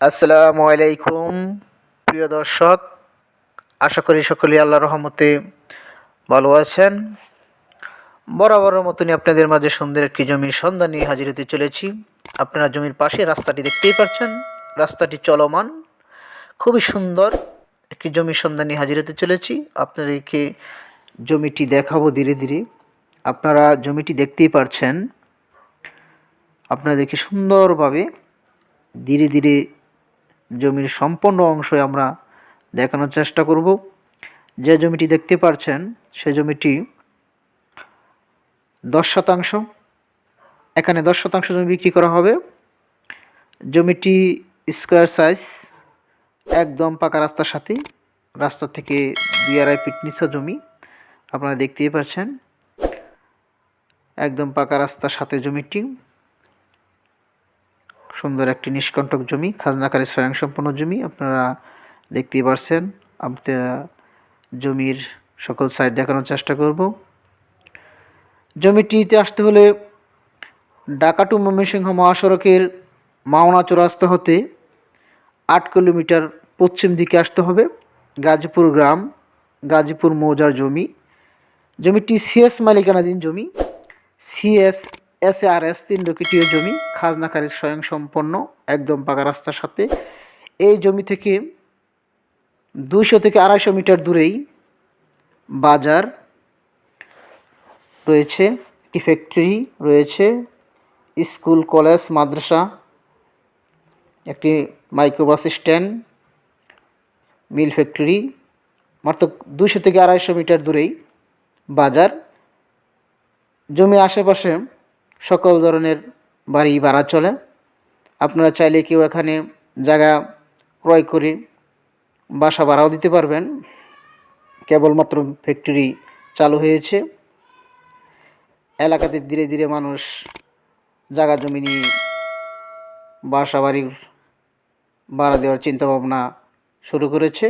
আসসালামু আলাইকুম, প্রিয় দর্শক। আশা করি সকলে আল্লাহ রহমতে ভালো আছেন। বরাবরের মতনই আপনাদের মাঝে সুন্দর একটি জমির সন্ধান নিয়ে হাজির হতে চলেছি। আপনারা জমির পাশে রাস্তাটি দেখতেই পাচ্ছেন। রাস্তাটি চলমান, খুবই সুন্দর একটি জমির সন্ধান নিয়ে হাজির হতে চলেছি। আপনাদেরকে জমিটি দেখাবো ধীরে ধীরে। আপনারা জমিটি দেখতেই পারছেন। আপনাদেরকে সুন্দরভাবে ধীরে ধীরে জমির সম্পূর্ণ অংশ আমরা দেখানোর চেষ্টা করব। যে জমিটি দেখতে পাচ্ছেন, সে জমিটি দশ শতাংশ। এখানে দশ শতাংশ জমি বিক্রি করা হবে। জমিটি স্কোয়ার সাইজ একদম পাকা রাস্তার সাথে, রাস্তা থেকে দুই আড়াই ফিট নিচা জমি। আপনারা দেখতেই পাচ্ছেন, একদম পাকা রাস্তার সাথে জমিটি। সুন্দর একটি নিষ্কণ্টক জমি, খাজনাকারী স্বয়ংসম্পন্ন জমি, আপনারা দেখতেই পারছেন। আপনি জমির সকল সাইড দেখানোর চেষ্টা করব। জমিটিতে আসতে হলে ঢাকা টু ময়মনসিংহ মহাসড়কের মাওনা চৌরাস্তা হতে আট কিলোমিটার পশ্চিম দিকে আসতে হবে। গাজীপুর গ্রাম, গাজীপুর মৌজার জমি। জমিটি সিএস মালিকানাধীন জমি। সিএস এস আর এস তিন লোকিটিও জমি, খাজনাকারী স্বয়ং সম্পন্ন, একদম পাকা রাস্তার সাথে। এই জমি থেকে দুশো থেকে আড়াইশো মিটার দূরেই বাজার রয়েছে, একটি ফ্যাক্টরি রয়েছে, স্কুল, কলেজ, মাদ্রাসা, একটি মাইক্রোবাস স্ট্যান্ড, মিল ফ্যাক্টরি মাত্র দুশো থেকে আড়াইশো মিটার দূরেই বাজার। জমির আশেপাশে সকল ধরনের বাড়ি ভাড়া চলে। আপনারা চাইলে কেউ এখানে জায়গা ক্রয় করে বাসা ভাড়াও দিতে পারবেন। কেবলমাত্র ফ্যাক্টরি চালু হয়েছে। এলাকাতে ধীরে ধীরে মানুষ জায়গা জমি নিয়ে বাসা বাড়ির ভাড়া দেওয়ার চিন্তাভাবনা শুরু করেছে।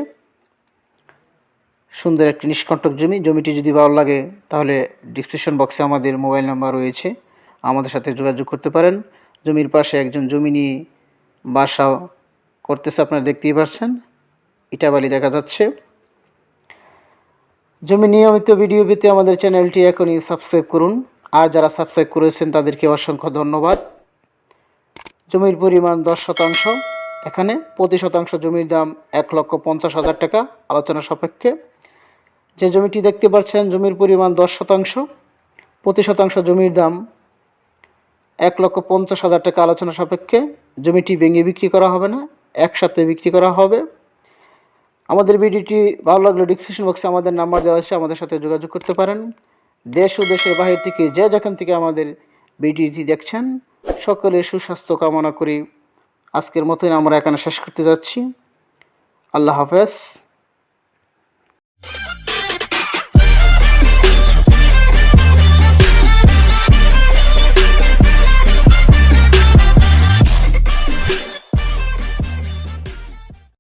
সুন্দর একটি নিষ্কণ্টক জমি। জমিটি যদি ভালো লাগে তাহলে ডিসক্রিপশন বক্সে আমাদের মোবাইল নাম্বার রয়েছে। আমাদের সাথে যোগাযোগ করতে পারেন। জমির পাশে একজন জমি নিয়ে বাসা করতেছে, আপনারা দেখতেই পাচ্ছেন। ইটাবালি দেখা যাচ্ছে। জমি নিয়মিত ভিডিও পেতে আমাদের চ্যানেলটি এখনই সাবস্ক্রাইব করুন। আর যারা সাবস্ক্রাইব করেছেন, তাদেরকে অসংখ্য ধন্যবাদ। জমির পরিমাণ দশ শতাংশ। এখানে প্রতি শতাংশ জমির দাম এক লক্ষ পঞ্চাশ হাজার টাকা আলোচনা সাপেক্ষে। যে জমিটি দেখতে পাচ্ছেন, জমির পরিমাণ দশ শতাংশ। প্রতি শতাংশ জমির দাম এক লক্ষ পঞ্চাশ হাজার টাকা আলোচনা সাপেক্ষে জমিটি ভেঙে বিক্রি করা হবে না, একসাথে বিক্রি করা হবে। আমাদের ভিডিওটি ভালো লাগলে ডিসক্রিপশন বক্সে আমাদের নাম্বার দেওয়া আছে, আমাদের সাথে যোগাযোগ করতে পারেন। দেশ ও দেশের বাহির থেকে যে যেখান থেকে আমাদের ভিডিওটি দেখছেন সকলে সুস্বাস্থ্য কামনা করি। আজকের মতোই আমরা এখানে শেষ করতে যাচ্ছি। আল্লাহ হাফেজ।